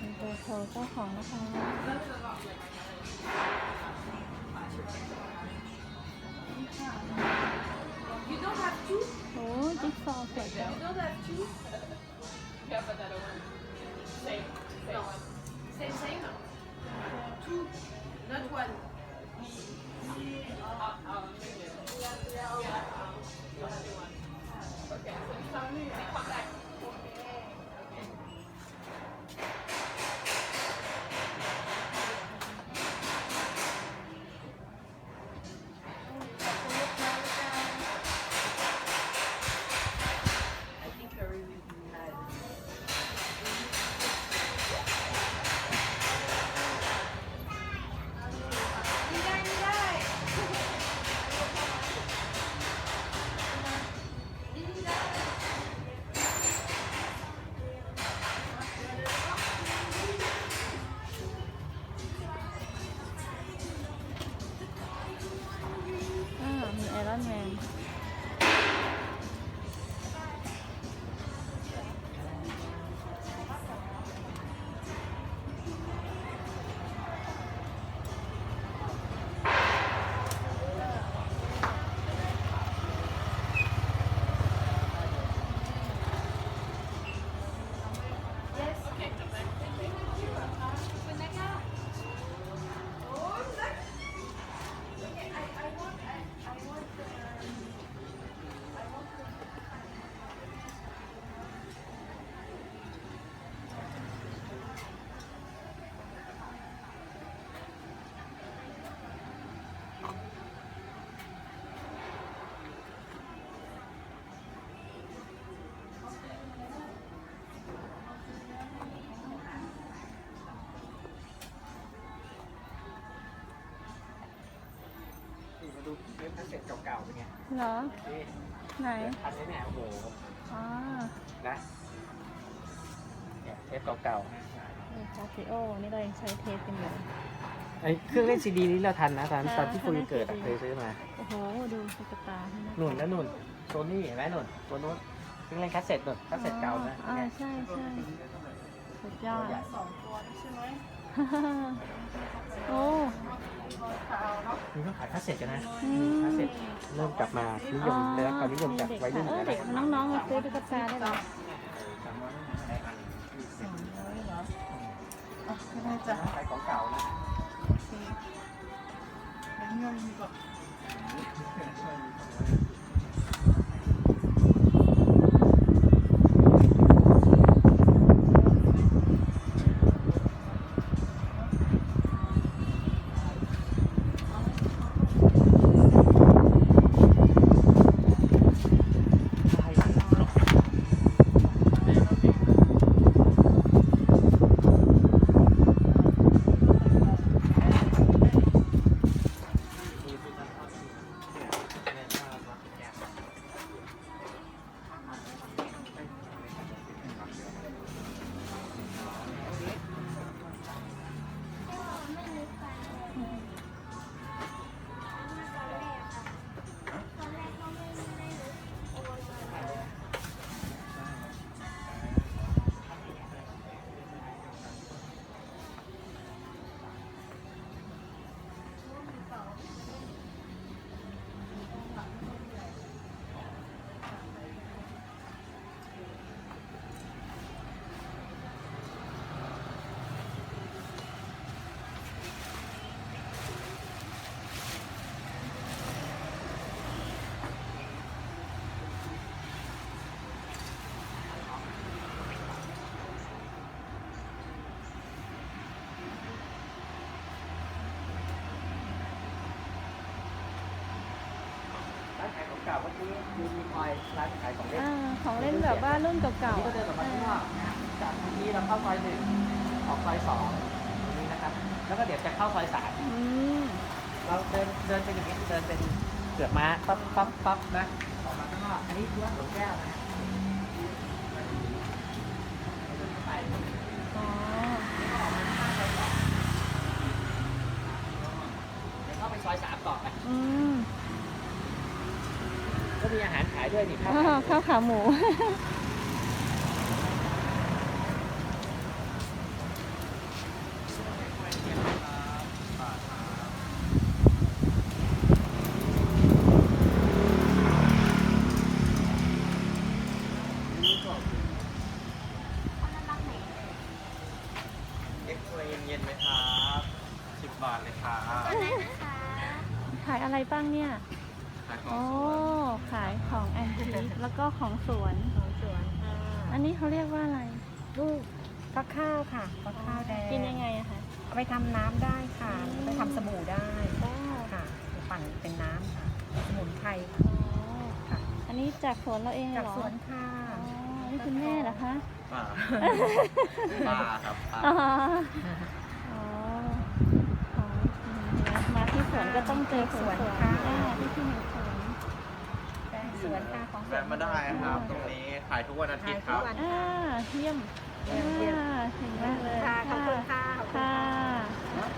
มีเบอร์โทรเจ้าของนะคะ จิ๊กซอว์สวยจัง You don't have two? Yeah, but I don't want Same. No. Same, same? ดูเทปคาสเซ็ตเก่าๆเป็นไงเหรอ นี่ไหน อันนี้เนี่ยโอ้โหอ๋อนะเนี่ยเทปเก่าๆนะคาซิโอ นี่เรายังใช้เทปกันอยู่ ไอ้เครื่องเล่นซีดีนี้เราทันนะตอนค่ะตอนที่คุยเกิดอะเคเคยยเล่น CD ซื้อมา โอ้โห ดูตุ๊กตาให้นะหนุนแล้วหนุนโซนี่เห็นไหมหนุนตัวนู้นเครื่องเล่นคาสเซ็ตหนุนคาสเซ็ตเก่านะอ่าเนี่ยใช่ใช่สุดยอด สองตัวนี่ใช่ไหม โอ้มีต้องขายคาสเซ็ตกันนะอืมคาสเซ็ตเริ่มกลับมานิยมได้รับความนิยมจากวัยรุ่นเออนะเด็กน้องๆมาซื้อตุ๊กตาได้เหรอไม่ได้จ้ะขายของเก่านะยังยงดีกว่า ของเก่าเมื่อกี้ยูนิคอยร้านขายของเล่นอ่าของเล่นแบบว่ารุ่นเก่านี่ก็ๆเดินออกมาข้างนอกนะจากเมื่อกี้เราเข้าซอยหนึ่งออกซอยสองตรงนี้นะครับ แล้วก็เดี๋ยวจะเข้าซอยสามอืมเราเดินเดินเป็นอย่างนี้เดินเป็นเกือบม้าปั๊บปั๊บปั๊บนะออกมาข้างนอกอันนี้คือวัดหลวงแก้วนะฮะไปอ๋อแล้วก็ออกมาข้างซอยสองเดี๋ยวเข้าไปซอยสามต่อไปอืม ก็มีอาหารขายด้วยนี่ครับอ้าวข้าวขาหมู เอ็กซ์เรย์เย็นๆไหมครับสิบบาทเลยครับ ขายอะไรบ้างเนี่ย ขายขอโอ้งสวนขายของแอนทิคแล้วก็ของสวน ของสวนค่ะอันนี้เขาเรียกว่าอะไรลูกฟักข้าวค่ะฟักข้าวแดงกินยังไงอะคะ เอาไปทำน้ำได้ค่ะอืมไปทำสบู่ได้โอ้ค่ะไปปั่นเป็นน้ำค่ะ สมุนไพรอ๋อค่ะอันนี้จากสวนเราเองเหรจากอสวนค่ะอ๋อนี่คุณแม่เหรอคะป้าป้าครับป้าอ๋ออ๋ออ๋ออืมมาที่สวนก็ต้องเจอสวนค่ะอ่าที่ที่หนึ่งสวนแปลง สวนค่ะของสวนแวะมาได้ครับตรงนี้ขายทุกวันอาทิตย์ครับขายทุกวันอ่าเยี่ยมเยี่ยมเยี่ยมอ่าถึงมากเลยค่ะ ขอบคุณค่ะขอบคุณค่ะ ค่ะ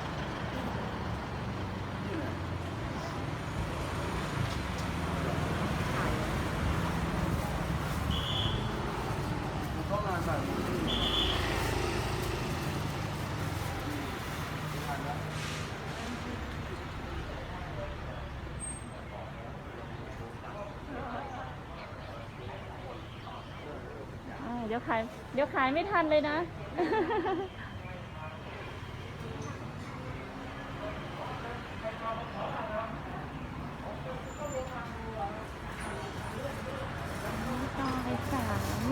อ่าเดี๋ยวขาย เดี๋ยวขายไม่ทันเลยนะ ต่อไปสาม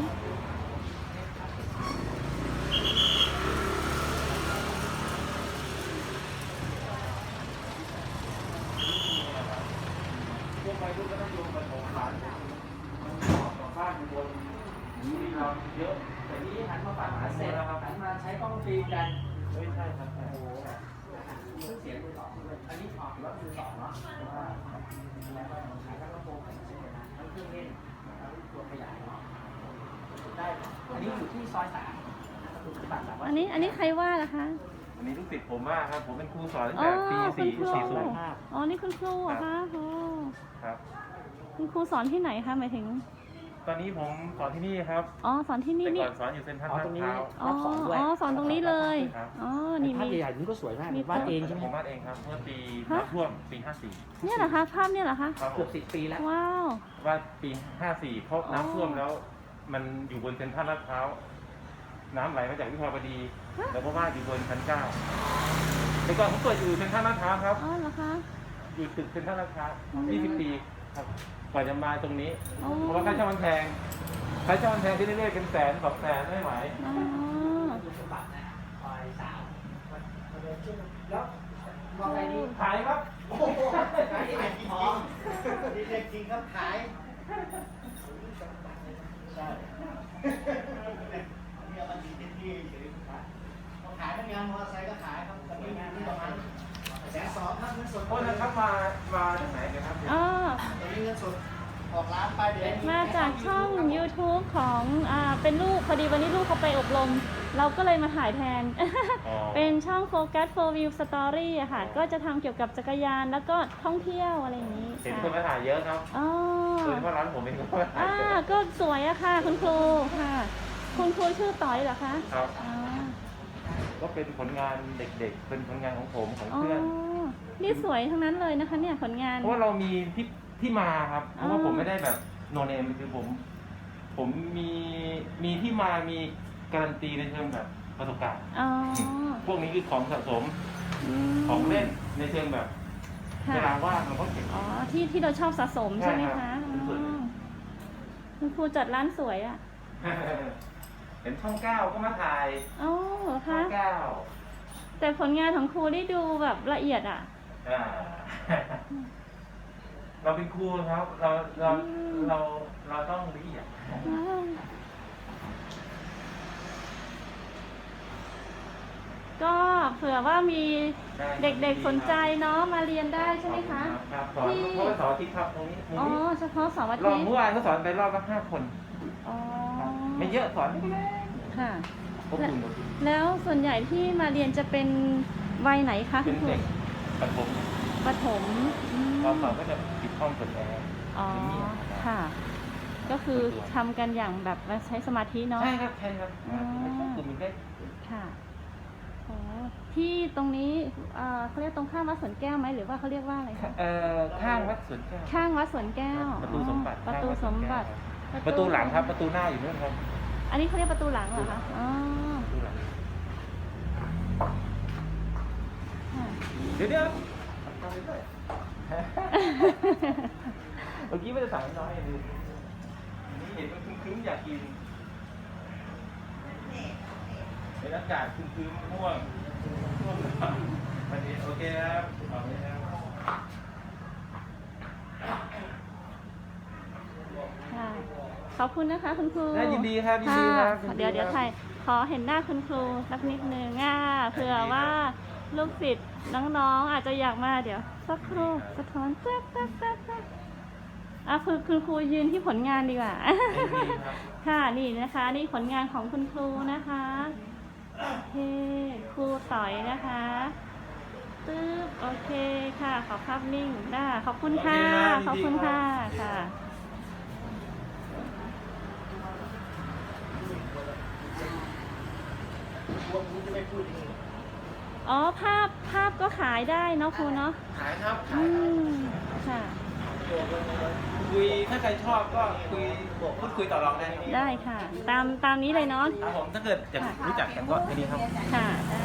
บ้านบนนี่เราเยอะแต่นี้หันมาฝั่งหาเสร็จแล้วครับหันมาใช้กล้องฟิล์มกันไม่ใช่ครับโอ้โหเครื่องเสียงมือสองด้วยอันนี้ออก รถมือสองเนาะเพราะว่าแล้วก็ขายทั้งลำโพงทั้งเครื่องเล่นทั้งตัวขยายเนาะได้ อันนี้อยู่ที่ซอยสามคุณสมบัติแบบว่าอันนี้อันนี้ใครว่าล่ะคะอันนี้ลูกศิษย์ผมมากครับ ผมเป็นครูสอนตั้งอ๋อแต่ปีคุณสี่ครูสี่ศูนย์อ๋อ นี่คุณครูเหรอคะโอ้ครับ คุณครูสอนที่ไหนคะหมายถึง ตอนนี้ผมสอนที่นี่ครับอ๋อสอนที่นี่แต่นี่ก่อนสอนอยู่เซ็นทรัลอ๋อลาดตรงนี้ พร้าวอ๋อรับสอนด้วย อ๋อสอนตรงนี้เลยครับอ๋อนี่ภาพมี ใหญ่ๆนี่ก็สวยมากมี วาดเองใช่ไหมผมวาดเองครับเมื่อปีฮะ น้ำท่วมปี 54 เนี่ยเหรอคะภาพเนี่ยเหรอคะครับผเกือบมสิบปีแล้ว ว้าว วาดปี 54 เพราะอ๋อน้ำท่วมแล้ว มันอยู่บนเซ็นทรัลลาดพร้าวน้ำไหลมาจากวิภาวดีแล้วก็วาดอยู่บนชั้นเก้าแต่ก่อนผมเปิดอยู่เซ็นทรัลลาดพร้าวครับ อ๋อเหรอคะ อยู่ตึกเซ็นทรัลลาดพร้าวอืม 20 ปี ครับกว่าจะมาตรงนี้ อ๋อเพราะว่าค่าเช่ามันแพงค่าเช่ามันแพงที่เรื่อยๆเป็นแสนสองแสนไม่ไหวอ๋อคุณสมบัตินะซอยสามมาเดินขึ้นแล้วมองอะไรดีขายครับโอ้โหขายที่ไหนทองดีเด็กจริงครับขายใช่ มาจากช่อง YouTube ของอ่าเป็นลูกพอดีวันนี้ลูกเขาไปอบรม เราก็เลยมาถ่ายแทน อ๋อ เป็นช่อง Focus for View Story อะค่ะ ก็จะทำเกี่ยวกับจักรยานแล้วก็ท่องเที่ยวอะไรอย่างนี้เห็นค่ะคนมาถ่ายเยอะครับอ๋อ โดยเฉพาะร้านผมเองก็มาถ่ายอ่า เยอะก็สวยอะค่ะ คุณครูค่ะ คุณครูชื่อต่อยเหรอคะครับ อ๋อก็เป็นผลงานเด็กๆ เป็นผลงานของผมของอ๋อเพื่อน นี่สวยทั้งนั้นเลยนะคะ เนี่ยผลงาน เพราะว่าเรามีที่ที่มาครับ เพราะว่าอ๋อผมไม่ได้แบบ โนเนมคือผม ผมมีมีที่มามีการันตีในเชิงแบบประสบการณ์ อ๋อพวกนี้คือของสะสมมของเล่นในเชิงแบบค่ะเวลาว่างเราก็เก็บ อ๋อที่ที่เราชอบสะสมใช่ไหมใช่ครัคะบเป็นส่วนหนึ่งอ๋อคุณครูจัดร้านสวยอะเห็นช่องเก้าก็มาถ่ายอ๋อเหรอช่อคะงเก้าแต่ผลงานของครูได้ดูแบบละเอียดอะ อ่า เราเป็นครูครับ เราเราอืมเราเราต้องละเอียดว้าวก็เผื่อว่ามีเด็กๆสนใจเนาะมาเรียนได้ใช่ไหมคะครับสอนเพราะว่าเสาร์อาทิตย์ครับตรงนี้ตรงอ๋อนี้เฉพาะเสาร์อารอบทิตย์เมื่อวานก็สอนไปรอบละห้าคนอ๋อไม่เยอะสอนไม่ได้ค่ะอบอุ่นอบอุ่นแล้วส่วนใหญ่ที่มาเรียนจะเป็นวัยไหนคะเป็คุนณครูเด็กประถมประถม อืมตอนสอนก็จะปิดห้องเปิดแอร์อ๋อค่ะ ก็คือทำกันอย่างแบบว่าใช้สมาธิเนาะ ใช่ครับใช่ครับอ๋อกลุ่มเล็กค่ะโอ้ที่ตรงนี้เอ่อเขาเรียกตรงข้ามวัดสวนแก้วไหมหรือว่าเขาเรียกว่าอะไรคะเอ่อข้างวัดสวนแก้ว ข้างวัดสวนแก้วประตูสมบัติอ๋อประตูสมบัติประตูหลังครับ ประตูหน้าอยู่นู่นครับอันนี้เขาเรียกประตูหลังเหรอคะอ๋อประตูหลังค่ะเดี๋ยวเดี๋ยวทำไปด้วย เมื่อกี้ไม่ได้สั่งให้น้อยดูนี่เห็นมันครึ้มๆอยากกินเห็นอากาศครึ้มๆม่วงม่วงวันนี้โอเคครับเอาเลยครับค่ะขอบคุณนะคะคุณครูได้ยินดีครับยินดีครับค่ะนเดี๋ยวเดี๋ยวครับถ่ายขอเห็นหน้าคุณครูสักนิดนึงอ่าเผื่อว่าลูกศิษย์น้องๆอาจจะอยากมาเดี๋ยว สักครู่สะท้อนแป๊บแป๊บแป๊บแป๊บอะคือคุณครูยืนที่ผลงานดีกว่าดีครับค่ะนี่นะคะ นี่ผลงานของคุณครูนะคะโอเคครูต่อยนะคะตึ๊บโอเคค่ะ ขอภาพนิ่งได้ขอบคุณค่ะ ขอบคุณค่ะค่ะอ๋ อภาพภาพก็ขายได้เนาะครูเนาะขายครับอืขายครับมค่ะ คุยถ้าใครชอบก็คุยบวกพูดคุยต่อรองได้ได้ค่ะ ตามตามนี้เลยเนาะ ครับผมถ้าเกิดอยากรู้จักกันก็ไม่ดีครับ ค่ะได้